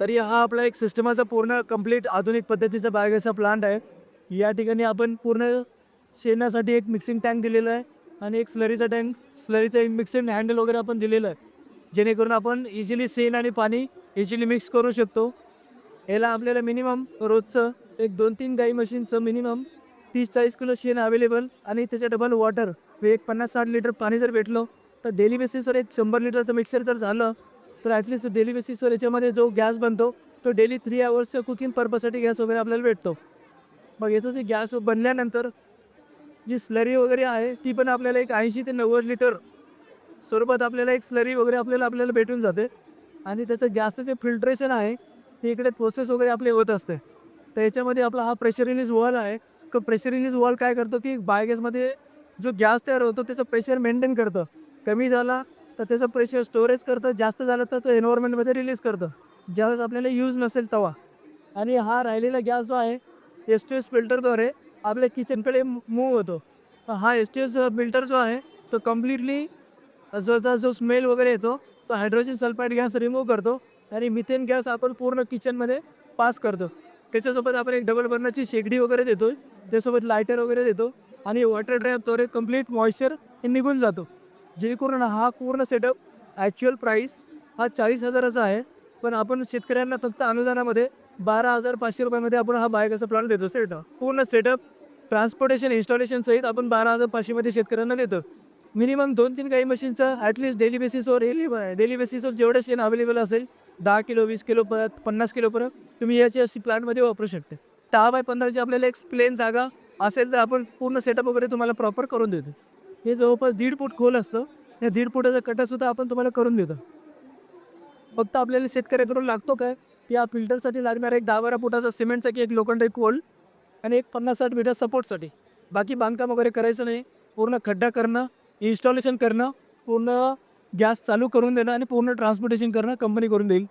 तरी हा आपला एक सिस्टमाचा पूर्ण कंप्लीट आधुनिक पद्धतीचा बायोगॅसचा प्लांट आहे. या ठिकाणी आपण पूर्ण शेणासाठी एक मिक्सिंग टँक दिलेला आहे आणि एक स्लरीचा टँक स्लरीचं एक मिक्सिंग हँडल वगैरे आपण दिलेलं आहे. जेणेकरून आपण इझिली शेण आणि पाणी इझिली मिक्स करू शकतो. याला आपल्याला मिनिमम रोजचं एक दोन तीन गाई मशीनचं मिनिमम तीस चाळीस किलो शेण अवेलेबल आणि त्याच्या डबल वॉटर एक पन्नास साठ लिटर पाणी जर भेटलं तर डेली बेसिसवर एक शंभर लिटरचं मिक्सर जर झालं तर ॲटलिस्ट डेली बेसिसवर याच्यामध्ये जो गॅस बनतो तो डेली थ्री आवर्सच्या कुकिंग पर्पजसाठी गॅस वगैरे आपल्याला भेटतो. मग याचं जे गॅस बनल्यानंतर जी स्लरी वगैरे आहे ती पण आपल्याला एक ऐंशी ते नव्वद लिटर स्वरूपात आपल्याला एक स्लरी वगैरे आपल्याला आपल्याला भेटून जाते. आणि त्याचं गॅसचं जे फिल्ट्रेशन आहे ते इकडे प्रोसेस वगैरे आपली होत असते. तर याच्यामध्ये आपला हा प्रेशर रिलीज वॉल आहे. तो प्रेशर रिलीज वॉल काय करतो की बायोगॅसमध्ये जो गॅस तयार होतो त्याचं प्रेशर मेंटेन करतं. कमी झाला तर त्याचं प्रेशर स्टोरेज करतं. जास्त झालं तर तो एन्व्हायरमेंटमध्ये रिलीज करतं. ज्यावेळेस आपल्याला यूज नसेल तेव्हा. आणि हा राहिलेला गॅस जो आहे एस टी एस फिल्टरद्वारे आपल्या किचनकडे मूव होतो. हा एस टी एस फिल्टर जो आहे तो कम्प्लिटली जो जो स्मेल वगैरे येतो तो हायड्रोजन सल्फाईड गॅस रिमूव्ह करतो. आणि मिथेन गॅस आपण पूर्ण किचनमध्ये पास करतो. त्याच्यासोबत आपण एक डबल बर्नरची शेगडी वगैरे देतो त्यासोबत लायटर वगैरे देतो. आणि वॉटर ड्रायव्हद्वारे कंप्लीट मॉइश्चर हे निघून जातो. जेणेकरून हा पूर्ण सेटअप ॲक्च्युअल प्राईस हा चाळीस हजाराचा आहे. पण आपण शेतकऱ्यांना फक्त अनुदानामध्ये बारा हजार पाचशे रुपयामध्ये आपण हा बायकाचा प्लॅन देतो सेटअप पूर्ण सेटअप ट्रान्सपोर्टेशन इन्स्टॉलेशन सहित आपण बारा हजार पाचशेमध्ये शेतकऱ्यांना देतो. मिनिमम दोन तीन काही मशीनचं ॲटलिस्ट डेली बेसिसवर डेली डेली बेसिसवर जेवढं शेण अवेलेबल असेल दहा किलो वीस किलो परत पन्नास किलोपर्यंत तुम्ही याची अशी प्लॅनमध्ये वापरू शकते. दहा बाय पंधराची आपल्याला एक प्लेन जागा असेल तर आपण पूर्ण सेटअप वगैरे तुम्हाला प्रॉपर करून देतो. हे जवळपास दीड फूट खोल असतं. या दीड फुटाचा कटासुद्धा आपण तुम्हाला करून देतो. फक्त आपल्याला शेतकऱ्याकडून लागतो काय? की या फिल्टरसाठी लागणारा एक दहा बारा फुटाचा सिमेंटचा की एक लोखंड एक कोल आणि एक पन्नास साठ मीटर सपोर्टसाठी. बाकी बांधकाम वगैरे करायचं नाही. पूर्ण खड्डा करणं इन्स्टॉलेशन करणं पूर्ण गॅस चालू करून देणं आणि पूर्ण ट्रान्सपोर्टेशन करणं कंपनी करून देईल.